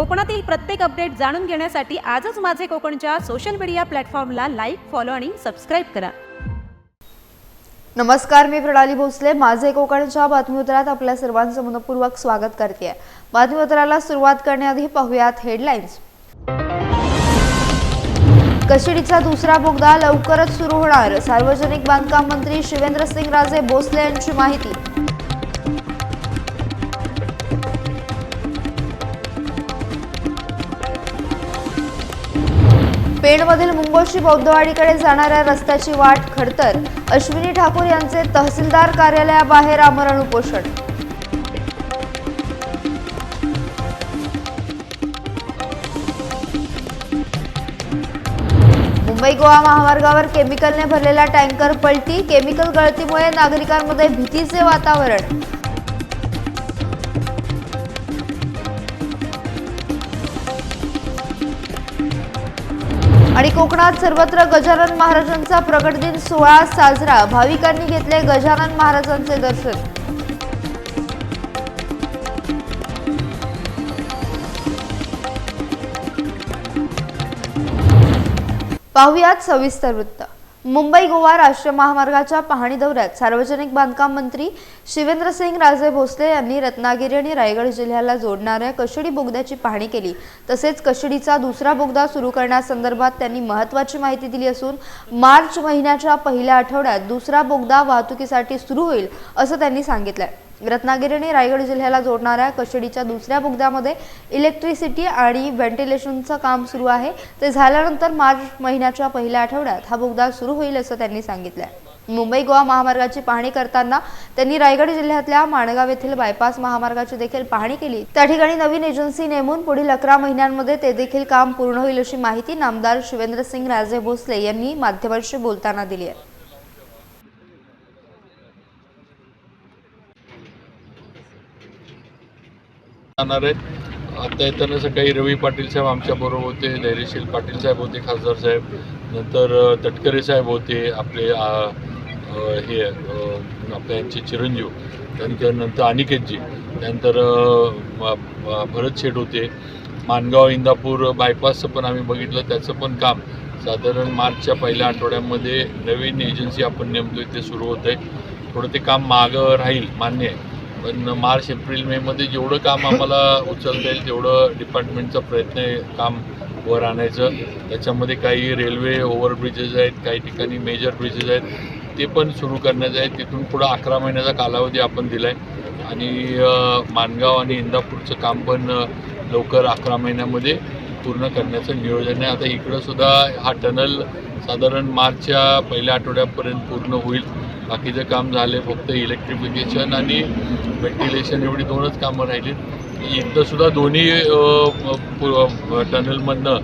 कोकणातील प्रत्येक अपडेट जाणून घेण्यासाठी आजच माझे कोकणच्या सोशल मीडिया प्लॅटफॉर्मला लाईक फॉलो आणि सबस्क्राईब करा. नमस्कार मी प्रणाली भोसले. माझे कोकणच्या बातमीपत्रात आपल्या सर्वांचं मनपूर्वक स्वागत करते. बातमीपत्राला सुरुवात करण्याआधी पाहूयात हेडलाईन्स कशिडीचा दुसरा बोगदा लवकरच सुरू होणार. सार्वजनिक बांधकाम मंत्री शिवेंद्र सिंग राजे भोसले यांची माहिती. पेणमधील मुंबोशी बौद्धवाडीकडे जाणाऱ्या रस्त्याची वाट खडतर अश्विनी ठाकूर यांचे तहसीलदार कार्यालयाबाहेर आमरण उपोषण. मुंबई गोवा महामार्गावर केमिकलने भरलेला टँकर पलटी केमिकल गळतीमुळे नागरिकांमध्ये भीतीचे वातावरण. कोकणात सर्वत्र गजानन महाराजांचा प्रगट दिन सोहळा साजरा. भाविकांनी घेतले गजानन महाराजांचे दर्शन. पाहुयात सविस्तर वृत्त. मुंबई गोवा राष्ट्रीय महामार्गाच्या पाहणी दौऱ्यात सार्वजनिक बांधकाम मंत्री शिवेंद्र सिंग राजे भोसले यांनी रत्नागिरी आणि रायगड जिल्ह्याला जोडणाऱ्या कशडी बोगद्याची पाहणी केली. तसेच कशडीचा दुसरा बोगदा सुरू करण्यासंदर्भात त्यांनी महत्त्वाची माहिती दिली असून मार्च महिन्याच्या पहिल्या आठवड्यात दुसरा बोगदा वाहतुकीसाठी सुरू होईल असं त्यांनी सांगितलंय. रत्नागिरी आणि रायगड जिल्ह्याला जोडणाऱ्या कशडीच्या दुसऱ्या बोगद्यामध्ये इलेक्ट्रिसिटी आणि व्हेंटिलेशनचं काम सुरू आहे. ते झाल्यानंतर मार्च महिन्याच्या पहिल्या आठवड्यात हा बोगदा सुरू होईल असं त्यांनी सांगितलंय. मुंबई गोवा महामार्गाची पाहणी करताना त्यांनी रायगड जिल्ह्यातल्या माणगाव येथील बायपास महामार्गाची देखील पाहणी केली. त्या ठिकाणी नवीन एजन्सी नेमून पुढील अकरा महिन्यांमध्ये ते देखील काम पूर्ण होईल अशी माहिती नामदार शिवेंद्र सिंग राजे भोसले यांनी माध्यमांशी बोलताना दिली आहे. जाणार आहेत आता येताना सकाळी रवी पाटील साहेब आमच्या बरोबर होते धैर्यशील पाटील साहेब होते खासदार साहेब. नंतर तटकरे साहेब होते आपले हे आपल्या यांचे चिरंजीव त्यानंतर नंतर अनिकेतजी त्यानंतर भरत शेठ होते. मानगाव इंदापूर बायपासचं पण आम्ही बघितलं. त्याचं पण काम साधारण मार्चच्या पहिल्या आठवड्यामध्ये नवीन एजन्सी आपण नेमतोय ते सुरू होतं आहे थोडं ते काम मागं राहील मान्य आहे. पण मार्च एप्रिल मेमध्ये जेवढं काम आम्हाला उचलता येईल तेवढं डिपार्टमेंटचा प्रयत्न आहे काम वर आणायचं. त्याच्यामध्ये काही रेल्वे ओव्हरब्रिजेस आहेत काही ठिकाणी मेजर ब्रिजेस आहेत. ते पण सुरू करण्याचं आहे. तिथून पुढं अकरा महिन्याचा कालावधी आपण दिला आहे आणि माणगाव मानगाव आणि इंदापूरचं काम पण लवकर अकरा महिन्यामध्ये पूर्ण करण्याचं नियोजन आहे. आता इकडंसुद्धा हा टनल साधारण मार्चच्या पहिल्या आठवड्यापर्यंत पूर्ण होईल. बाकीचं काम झाले फक्त इलेक्ट्रिफिकेशन आणि व्हेंटिलेशन एवढी दोनच कामं राहिली इथंसुद्धा दोन्ही टनलमधनं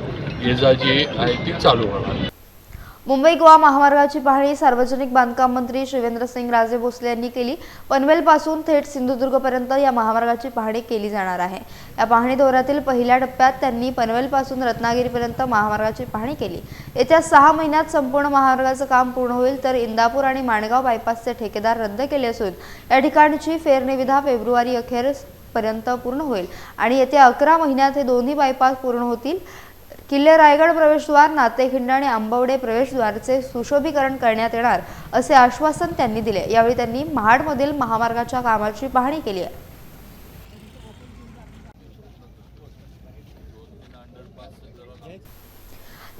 ये जा जी आहे ती चालू होणार. मुंबई गोवा महामार्गाची पाहणी सार्वजनिक बांधकाम मंत्री शिवेंद्र सिंग राजे भोसले यांनी केली. पनवेलपासून थेट सिंधुदुर्गपर्यंत या महामार्गाची पाहणी केली जाणार आहे. या पाहणी दौऱ्यातील पहिल्या टप्प्यात त्यांनी पनवेलपासून रत्नागिरीपर्यंत महामार्गाची पाहणी केली. येत्या सहा महिन्यात संपूर्ण महामार्गाचं काम पूर्ण होईल तर इंदापूर आणि माणगाव बायपासचे ठेकेदार रद्द केले असून या ठिकाणची फेरनिविधा फेब्रुवारी अखेर पर्यंत पूर्ण होईल आणि येत्या अकरा महिन्यात हे दोन्ही बायपास पूर्ण होतील. किल्ले रायगड प्रवेशद्वार नातेखिंड आणि आंबवडे प्रवेशद्वारचे सुशोभीकरण करण्यात येणार असे आश्वासन त्यांनी दिले. यावेळी त्यांनी महाडमधील महामार्गाच्या कामाची पाहणी केली आहे.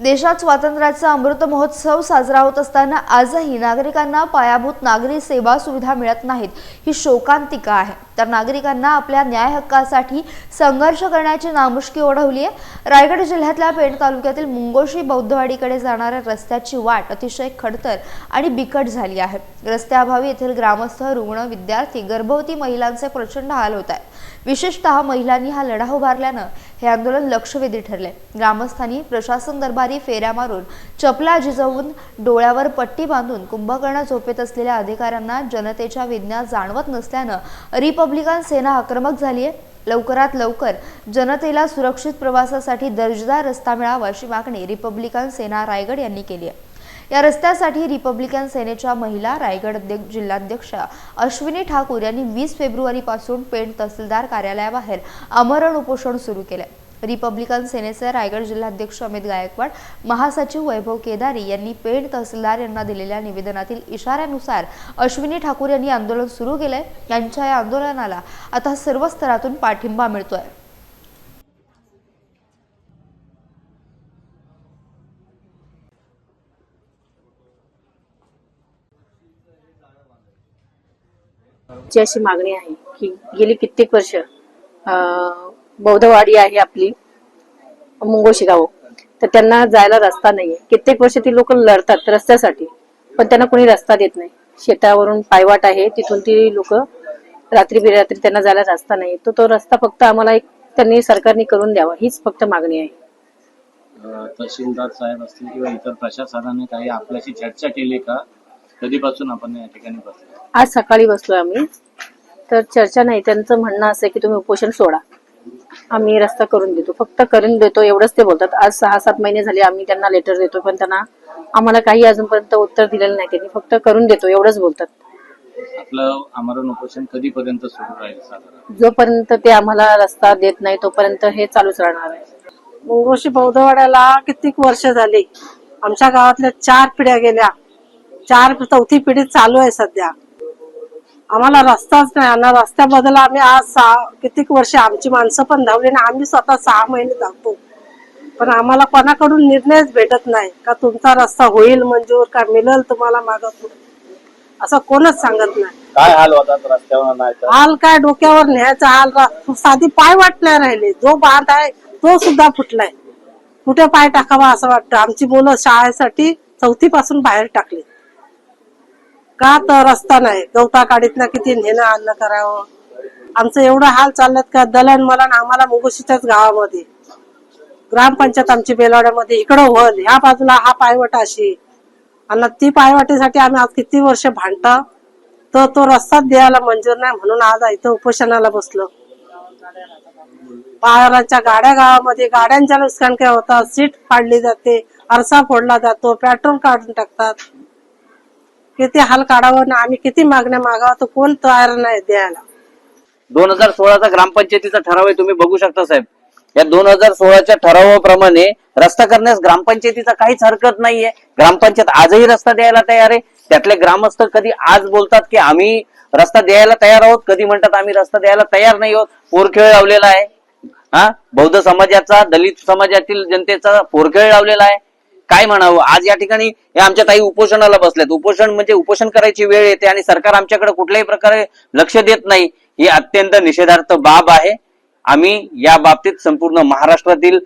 देशात स्वातंत्र्याचा अमृत महोत्सव साजरा होत असताना आजही नागरिकांना पायाभूत नागरी सेवा सुविधा मिळत नाहीत ही शोकांतिका आहे. तर नागरिकांना आपल्या न्याय हक्कासाठी संघर्ष करण्याची नामुष्की ओढवली आहे. रायगड जिल्ह्यातल्या पेण तालुक्यातील मुंगोशी बौद्धवाडीकडे जाणाऱ्या रस्त्याची वाट अतिशय खडतर आणि बिकट झाली आहे. रस्त्याअभावी येथील ग्रामस्थ रुग्ण विद्यार्थी गर्भवती महिलांचे प्रचंड हाल होत आहेत विशेषतः महिलांनी हा लढा उभारल्यानं हे आंदोलन लक्षवेधी ठरले ग्रामस्थांनी प्रशासन दरबारी फेऱ्या मारून चपला झिजवून डोळ्यावर पट्टी बांधून कुंभकर्ण झोपेत असलेल्या अधिकाऱ्यांना जनतेच्या वेदना जाणवत नसल्यानं रिप रिपब्लिकन सेना आक्रमक झाली आहे. लवकरात लवकर जनतेला सुरक्षित प्रवासासाठी दर्जेदार रस्ता मिळावा अशी मागणी रिपब्लिकन सेना रायगड यांनी केली आहे. या रस्त्यासाठी रिपब्लिकन सेनेच्या महिला रायगड जिल्हाध्यक्ष जिल्हाध्यक्षा अश्विनी ठाकूर यांनी वीस फेब्रुवारीपासून पेण तहसीलदार कार्यालयाबाहेर आमरण उपोषण सुरू केलं रिपब्लिकन सेनेचे रायगड जिल्हाध्यक्ष अमित गायकवाड महासचिव वैभव केदारी यांनी पेण तहसीलदार यांना दिलेल्या निवेदनातील इशाऱ्यानुसार अश्विनी ठाकूर यांनी आंदोलन सुरू केलंय यांच्या या आंदोलनाला आता सर्व स्तरातून पाठिंबा मिळतोय. ची अशी मागणी आहे की गेली कित्येक वर्ष बौद्धवाडी आहे आपली मुंगोशी गाव. तर त्यांना जायला रस्ता नाहीये. कित्येक वर्ष ती लोक लढतात रस्त्यासाठी पण त्यांना कोणी रस्ता देत नाही. शेतावरून पायवाट आहे तिथून ती लोक रात्री बिरात्री त्यांना जायला रस्ता नाही तो तो रस्ता फक्त आम्हाला एक त्यांनी सरकारने करून द्यावा हीच फक्त मागणी आहे. तहसीलदार साहेब असतील किंवा इतर प्रशासनाने काही आपल्याशी चर्चा केली का? कधीपासून आपण या ठिकाणी बसलो? आज सकाळी बसलोय आम्ही. तर चर्चा नाही त्यांचं म्हणणं असं की तुम्ही उपोषण सोडा. आम्ही रस्ता करून देतो. फक्त करून देतो एवढंच ते बोलतात. आज सहा सात महिने झाले आम्ही त्यांना लेटर देतो पण त्यांना आम्हाला काही अजूनपर्यंत उत्तर दिलेलं नाही. त्यांनी फक्त करून देतो एवढंच बोलतात. आपलं आमरण उपोषण कधीपर्यंत सुरू राहील साधारण? जोपर्यंत ते आम्हाला रस्ता देत नाही तोपर्यंत हे चालूच राहणार आहे. मुंगोशी बौद्धवाड्याला कित्येक वर्ष झाली. आमच्या गावातल्या चार पिढ्या गेल्या. चार चौथी पिढी चालू आहे सध्या. आम्हाला रस्ताच नाही आणि रस्त्याबद्दल आम्ही आज सहा कित्येक वर्ष आमची माणसं पण धावली आणि आम्ही स्वतः सहा महिने धावतो. पण आम्हाला कोणाकडून निर्णयच भेटत नाही का तुमचा रस्ता होईल मंजूर का मिळेल तुम्हाला मागं पुढे. असं कोणच सांगत नाही. काय हाल होतात रस्त्यावर नाही तर हाल काय डोक्यावर न्यायचा? हाल साधी पाय वाट नाही राहिले. जो बांध आहे तो सुद्धा फुटलाय. कुठे पाय टाकावा असं वाटतं? आमची मुलं शाळेसाठी चौथी पासून बाहेर टाकली. का तर रस्ता नाही? गवता काढीत ना किती नेणं आणणं करावं? आमचं एवढं हाल चाललेत का दलन मलन आम्हाला मुगोशीच्याच गावामध्ये. ग्रामपंचायत आमची बेलवाड्यामध्ये इकडं होल ह्या बाजूला हा पायवट अशी. आणि ती पायवाटीसाठी आम्ही आज किती वर्ष भांडता? तर तो रस्ताच द्यायला मंजूर नाही म्हणून आज इथं उपोषणाला बसलो. पायाच्या गाड्या गावामध्ये गाड्यांच्या नुकसान काय होतात सीट फाडली जाते आरसा फोडला जातो पेट्रोल काढून टाकतात. किती हाल काढावं ना आम्ही किती मागण्या मागावं तर कोण तयार नाही द्यायला. दोन हजार सोळाचा ग्रामपंचायतीचा ठराव आहे तुम्ही बघू शकता साहेब. या दोन हजार सोळाच्या ठरावाप्रमाणे रस्ता करण्यास ग्रामपंचायतीचा काहीच हरकत नाहीये. ग्रामपंचायत आजही रस्ता द्यायला तयार आहे. त्यातले ग्रामस्थ कधी आज बोलतात की आम्ही रस्ता द्यायला तयार आहोत कधी म्हणतात आम्ही रस्ता द्यायला तयार नाही आहोत. पोरखेळ लावलेला आहे. हा? बौद्ध समाजाचा दलित समाजातील जनतेचा पोरखेळ लावलेला आहे. काय म्हणावं? आज या ठिकाणी आमच्या ताई उपोषणाला बसल्यात उपोषण म्हणजे उपोषण करायची वेळ येते आणि सरकार आमच्याकडे कुठल्याही प्रकारे लक्ष देत नाही ही अत्यंत निषेधार्थ बाब आहे. आम्ही या बाबतीत संपूर्ण महाराष्ट्रातील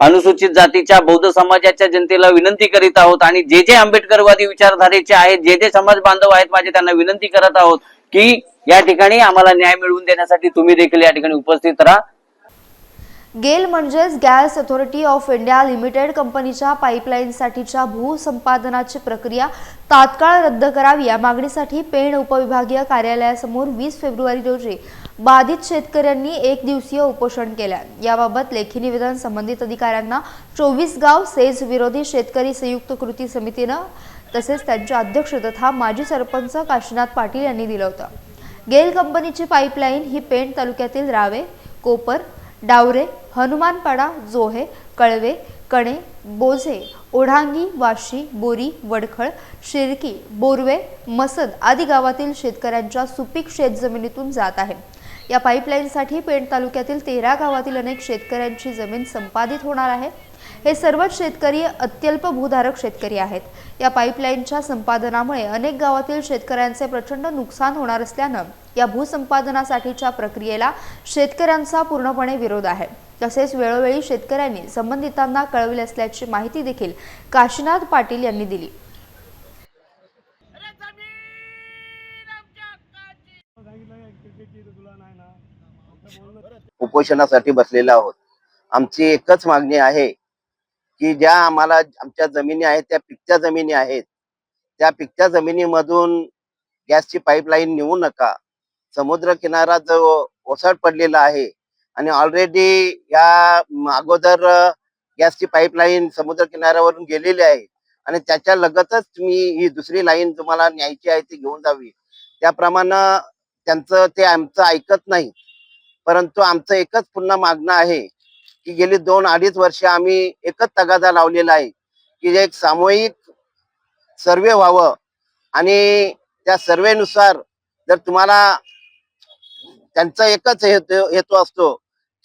अनुसूचित जातीच्या बौद्ध समाजाच्या जनतेला विनंती करीत आहोत आणि जे जे आंबेडकरवादी विचारधारेचे आहेत जे जे समाज बांधव आहेत माझे त्यांना विनंती करत आहोत की या ठिकाणी आम्हाला न्याय मिळवून देण्यासाठी तुम्ही देखील या ठिकाणी उपस्थित राहा. गेल म्हणजेच gas authority of India limited कंपनीच्या पाईपलाईनसाठीच्या भूसंपादनाची प्रक्रिया तात्काळ रद्द करावी या मागणीसाठी पेण उपविभागीय कार्यालयासमोर वीस फेब्रुवारी रोजी बाधित शेतकऱ्यांनी एक दिवसीय उपोषण केल्या याबाबत लेखी निवेदन संबंधित अधिकाऱ्यांना चोवीस गाव सेज विरोधी शेतकरी संयुक्त कृती समितीनं तसेच त्यांच्या अध्यक्ष तथा माजी सरपंच काशीनाथ पाटील यांनी दिलं होतं. गेल कंपनीची पाईपलाईन ही पेण तालुक्यातील रावे कोपर डावरे हनुमानपाडा जोहे कळवे कणे बोझे ओढांगी वाशी बोरी वडखळ शिरकी बोरवे मसद आदी गावातील शेतकऱ्यांच्या सुपीक शेतजमिनीतून जात आहे. या पाईपलाईनसाठी पेण तालुक्यातील तेरा गावातील अनेक शेतकऱ्यांची जमीन संपादित होणार आहे. हे सर्वच शेतकरी अत्यल्प भूधारक शेतकरी आहेत. या पाईपलाईनच्या संपादनामुळे अनेक गावातील शेतकऱ्यांचे प्रचंड नुकसान होणार असल्यानं या भूसंपादनासाठीच्या प्रक्रियेला शेतकऱ्यांचा पूर्णपणे विरोध आहे. तसेच वेळोवेळी शेतकऱ्यांनी संबंधितांना कळविले असल्याची माहिती देखील काशीनाथ पाटील यांनी दिली. उपोषणासाठी बसलेलो आहोत. आमची एकच मागणी आहे की ज्या आम्हाला आमच्या जमिनी आहेत त्या पिकच्या जमिनी आहेत त्या पिकच्या जमिनीमधून गॅसची पाईपलाईन नेऊ नका. समुद्र किनारा जो ओसाड पडलेला आहे आणि ऑलरेडी या अगोदर गॅसची पाईपलाईन समुद्र किनाऱ्यावरून गेलेली आहे. आणि त्याच्या लगतच तुम्ही ही दुसरी लाईन तुम्हाला न्यायची आहे ती घेऊन जावी. त्याप्रमाणे त्यांचं ते आमचं ऐकत नाही. परंतु आमचं एकच पुन्हा मागणं आहे की गेली दोन अडीच वर्ष आम्ही एकच तगादा लावलेला आहे की जे एक सामूहिक सर्वे व्हावं. आणि त्या सर्वेनुसार जर तुम्हाला त्यांचा एकच हेतू हेतू असतो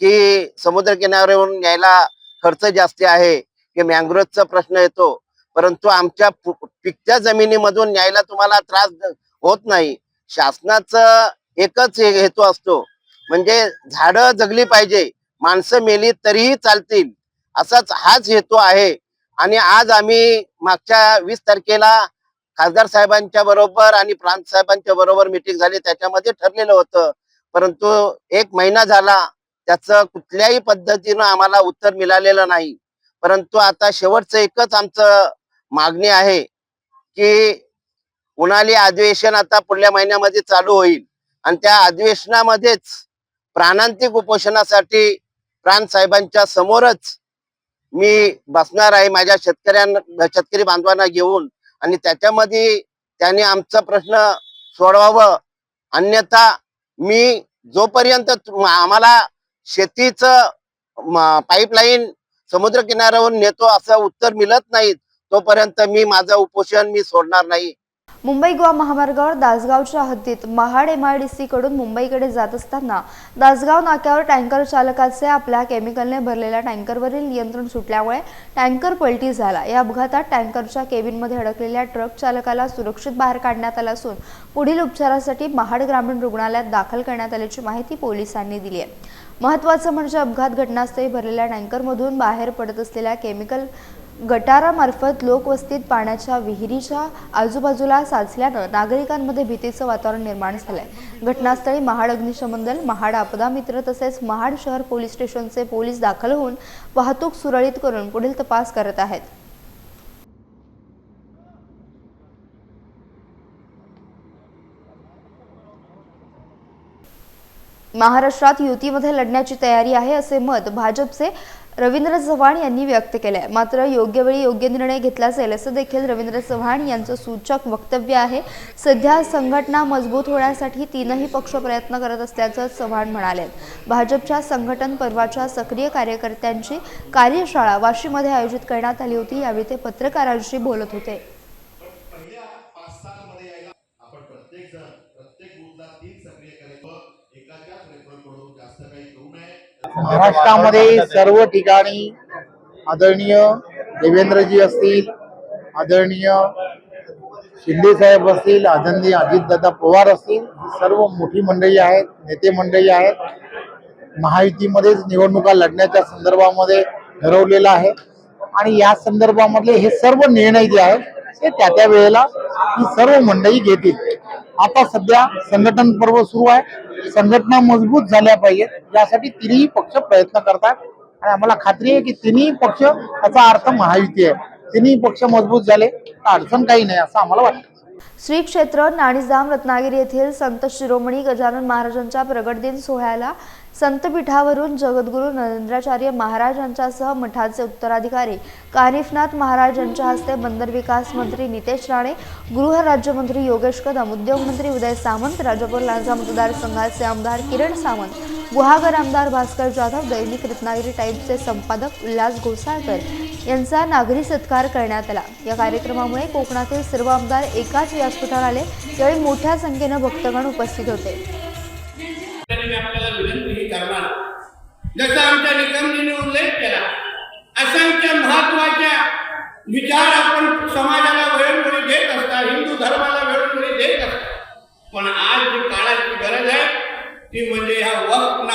की समुद्र किनाऱ्यावरून न्यायला खर्च जास्ती आहे की मँग्रोवचा प्रश्न येतो. परंतु आमच्या पिकच्या जमिनीमधून न्यायला तुम्हाला त्रास होत नाही. शासनाचं एकच हेतू असतो. म्हणजे झाडं जगली पाहिजे माणसं मेली तरीही चालतील. असाच हाच हेतू आहे. आणि आज आम्ही मागच्या वीस तारखेला खासदार साहेबांच्या बरोबर आणि प्रांत साहेबांच्या बरोबर मिटिंग झाली त्याच्यामध्ये ठरलेलं होतं. परंतु एक महिना झाला त्याचं कुठल्याही पद्धतीनं आम्हाला उत्तर मिळालेलं नाही. परंतु आता शेवटचं एकच आमचं मागणी आहे की उन्हाळी अधिवेशन आता पुढल्या महिन्यामध्ये चालू होईल. आणि त्या अधिवेशनामध्येच प्राणांतिक उपोषणासाठी प्राण साहेबांच्या समोरच मी बसणार आहे माझ्या शेतकऱ्यांना शेतकरी बांधवांना घेऊन. आणि त्याच्यामध्ये त्यांनी आमचा प्रश्न सोडवावं. अन्यथा मी जोपर्यंत आम्हाला शेतीचं पाईपलाईन समुद्र किनाऱ्यावरून नेतो असं उत्तर मिळत नाही तोपर्यंत मी माझं उपोषण मी सोडणार नाही. मुंबई गोवा महामार्गावर दासगावच्या हद्दीत महाड एमआयडीसी कडून मुंबईकडे जात असताना दासगाव नाक्यावर टँकर चालकाचे आपल्या केमिकलने भरलेल्या टँकरवरील नियंत्रण सुटल्यामुळे टँकर पलटी झाला. या अपघातात टँकरच्या केबिनमध्ये अडकलेल्या ट्रक चालकाला सुरक्षित बाहेर काढण्यात आलं असून पुढील उपचारासाठी महाड ग्रामीण रुग्णालयात दाखल करण्यात आल्याची माहिती पोलिसांनी दिली आहे. महत्त्वाचं म्हणजे अपघात घटनास्थळी भरलेल्या टँकरमधून बाहेर पडत असलेल्या केमिकल गटारामार्फत लोकवस्तीत पाण्याच्या विहिरीच्या आजूबाजूला साचल्यानं नागरिकांमध्ये भीतीचं वातावरण निर्माण झालंय. घटनास्थळी महाड अग्निशमन दल महाड आपदा मित्र तसेच महाड शहर पोलीस स्टेशनचे पोलीस दाखल होऊन वाहतूक सुरळीत करून पुढील तपास करत आहेत. महाराष्ट्रात युतीमध्ये लढण्याची तयारी आहे असे मत भाजपचे रवींद्र चव्हाण यांनी व्यक्त केले आहे मात्र योग्य वेळी योग्य निर्णय घेतला जाईल असं देखील रवींद्र चव्हाण यांचं सूचक वक्तव्य आहे. सध्या संघटना मजबूत होण्यासाठी तीनही पक्ष प्रयत्न करत असल्याचं चव्हाण म्हणाले. भाजपच्या संघटन पर्वाच्या सक्रिय कार्यकर्त्यांची कार्यशाळा वाशीमध्ये आयोजित करण्यात आली होती यावेळी ते पत्रकारांशी बोलत होते. महाराष्ट्रामध्ये सर्व ठिकाणी आदरणीय देवेंद्रजी असतील आदरणीय शिंदे साहेब असतील आदरणीय अजितदादा पवार असतील सर्व मोठी मंडळी आहेत नेते मंडळी आहेत. महायुतीमध्येच निवडणुका लढण्याच्या संदर्भामध्ये ठरवलेलं आहे. आणि या संदर्भामधले हे सर्व निर्णय जे आहेत ते त्या त्या वेळेला ही सर्व मंडळी घेतील. आता सध्या संघटन पर्व सुरू आहे. संघटना मजबूत झाल्या पाहिजेत. यासाठी तिन्ही पक्ष प्रयत्न करतात. आणि आम्हाला खात्री आहे की तिन्ही पक्ष याचा अर्थ महायुती आहे. तिन्ही पक्ष मजबूत झाले. तर अडचण काही नाही असं आम्हाला वाटतं. श्री क्षेत्र नाणीजाम रत्नागिरी येथील संत शिरोमणी गजानन महाराजांच्या प्रगट दिन सोहळ्याला संतपीठावरून जगद्गुरू नरेंद्राचार्य महाराज यांच्यासह मठाचे उत्तराधिकारी कानिफनाथ महाराज यांच्या हस्ते बंदर विकास मंत्री नितेश राणे गृह राज्यमंत्री योगेश कदम उद्योगमंत्री उदय सामंत राजापूर लांजा मतदारसंघाचे आमदार किरण सावंत गुहागर आमदार भास्कर जाधव दैनिक रत्नागिरी टाइम्सचे संपादक उल्हास घोसाळकर यांचा नागरी सत्कार करण्यात आला. या कार्यक्रमामुळे कोकणातील सर्व आमदार एकाच व्यासपीठावर आले यावेळी मोठ्या संख्येनं भक्तगण उपस्थित होते. निकमजीने उल्लेख असंख्य विचार हिंदू पण आज गरज म्हणजे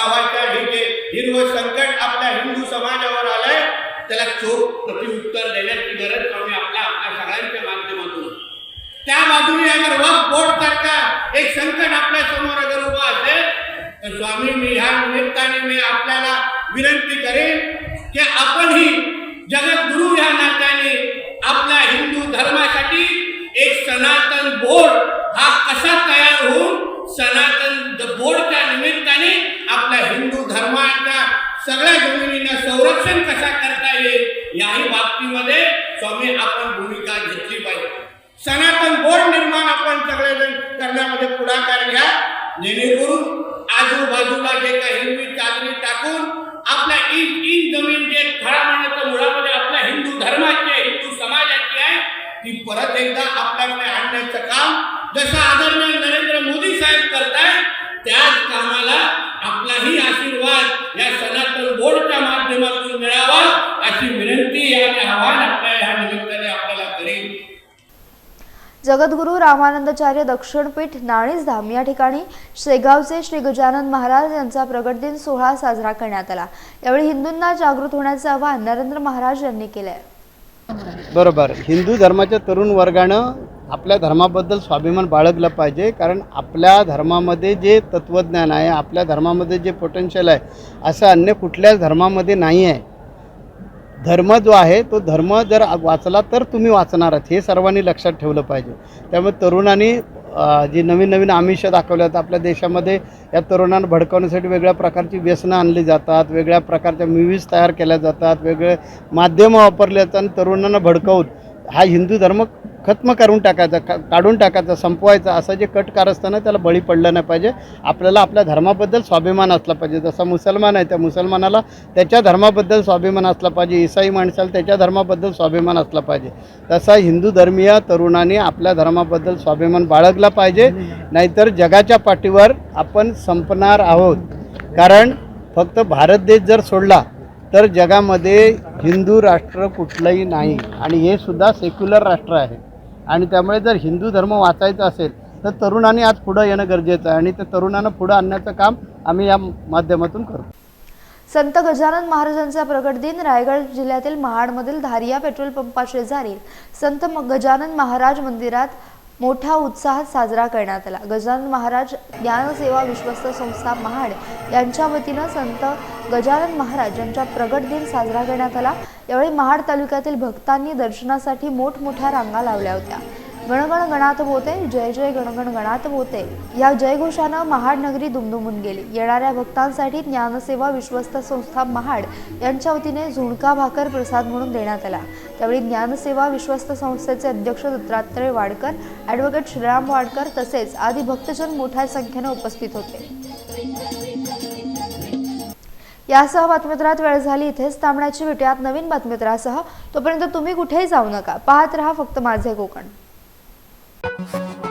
वक्त हे जे संकट आपल्या हिंदू समाजावर आलंय, त्याला चोख प्रत्युत्तर देण्याची गरज आम्ही आपल्या आपल्या सगळ्यांच्या माध्यमातून. त्या बाजूने अगर वक्त बोर्ड सारखा एक संकट आपल्या समोर अगर उभं स्वामी, मी ह्या निमित्ताने मी आपल्याला विनंती करेन की आपणही जगद्गुरु ह्या नात्याने आपल्या हिंदू धर्मासाठी एक सनातन बोर्ड हा कसा तयार होऊन सनातन द- बोर्डच्या निमित्ताने आपल्या हिंदू धर्माच्या सगळ्या जमिनींना संरक्षण कसा करता येईल, याही बाबतीमध्ये स्वामी, आपण भूमिका घेतली पाहिजे. सनातन बोर्ड निर्माण आपण सगळेजण करण्यामध्ये पुढाकार जेणेकरून आजूबाजूला जे काही चादरी टाकून आपल्या ईद इन जमीन जे खळा म्हणण्याचं मुळामध्ये आपल्या हिंदू धर्माची आहे हिंदू समाजाची आहे ती परत एकदा आपल्याकडे आणण्याचं काम जसं आदरणीय जगद्गुरू रामानंदाचार्य दक्षिणपीठ नाणीसधाम या ठिकाणी शेगावचे श्री गजानन महाराज यांचा प्रगट दिन सोहळा साजरा करण्यात आला. यावेळी हिंदूंना जागृत होण्याचं आवाहन नरेंद्र महाराज यांनी केलंय. आहे बरोबर. हिंदू धर्माच्या तरुण वर्गानं आपल्या धर्माबद्दल स्वाभिमान बाळगलं पाहिजे. कारण आपल्या धर्मामध्ये जे तत्त्वज्ञान आहे आपल्या धर्मामध्ये जे पोटेन्शियल आहे असं अन्य कुठल्याच धर्मामध्ये नाही आहे धर्म जो आहे तो धर्म जर वाचला तर तुम्ही वाचणार आहात. हे सर्वांनी लक्षात ठेवलं पाहिजे. त्यामुळे तरुणांनी जी नवीन नवीन आमिष दाखवल्यात आपल्या देशामध्ये या तरुणांना भडकवण्यासाठी वेगळ्या प्रकारची व्यसनं आणली जातात वेगळ्या प्रकारच्या मूव्हीज तयार केल्या जातात वेगळे माध्यमं वापरले जातात आणि तरुणांना भडकवून हा हिंदू धर्म खत्म करून टाकायचा का काढून टाकायचा संपवायचा असं जे कट कारस्थानं त्याला बळी पडलं नाही पाहिजे. आपल्याला आपल्या धर्माबद्दल स्वाभिमान असला पाहिजे. जसा मुसलमान आहे त्या मुसलमानाला त्याच्या धर्माबद्दल स्वाभिमान असला पाहिजे. ईसाई माणसाला त्याच्या धर्माबद्दल स्वाभिमान असला पाहिजे. तसा हिंदू धर्मीय तरुणाने आपल्या धर्माबद्दल स्वाभिमान बाळगला पाहिजे. नाहीतर जगाच्या पाठीवर आपण संपणार आहोत. कारण फक्त भारत देश जर सोडला तर जगामध्ये हिंदू राष्ट्र कुठलंही नाही आणि हे सुद्धा सेक्युलर राष्ट्र आहे. आणि त्यामुळे जर हिंदू धर्म वाचायचा असेल तर तरुणांनी आज पुढं येणं गरजेचं आहे आणि ते तरुणांना पुढं आणण्याचं काम आम्ही या माध्यमातून करतो. संत गजानन महाराजांचा प्रगट दिन रायगड जिल्ह्यातील महाडमधील धारिया पेट्रोल पंपा शेजारी संत म- गजानन महाराज मंदिरात मोठ्या उत्साहात साजरा करण्यात आला. गजानन महाराज ज्ञानसेवा विश्वस्त संस्था महाड यांच्या वतीनं संत गजानन महाराज यांचा प्रगट दिन साजरा करण्यात आला. यावेळी महाड तालुक्यातील भक्तांनी दर्शनासाठी मोठमोठ्या रांगा लावल्या होत्या. गणगण गणात बोते जय जय गणगण गणात बोते या जयघोषानं महाड नगरी दुमदुमून गेली. येणाऱ्या भक्तांसाठी ज्ञानसेवा विश्वस्त संस्था महाड यांच्या वतीने झुणका भाकर प्रसाद म्हणून देण्यात आला. त्यावेळी ज्ञानसेवा विश्वस्त संस्थेचे अध्यक्ष दत्तात्रय वाडकर ॲडव्होकेट श्रीराम वाडकर तसेच आदी भक्तजन मोठ्या संख्येनं उपस्थित होते. यासह बातमीत्रात वेळ झाली. इथेच थांबण्याची भेटूयात नवीन बातमीत्रासह तोपर्यंत तुम्ही कुठेही जाऊ नका. पाहत रहा फक्त माझे कोकण. Thank you.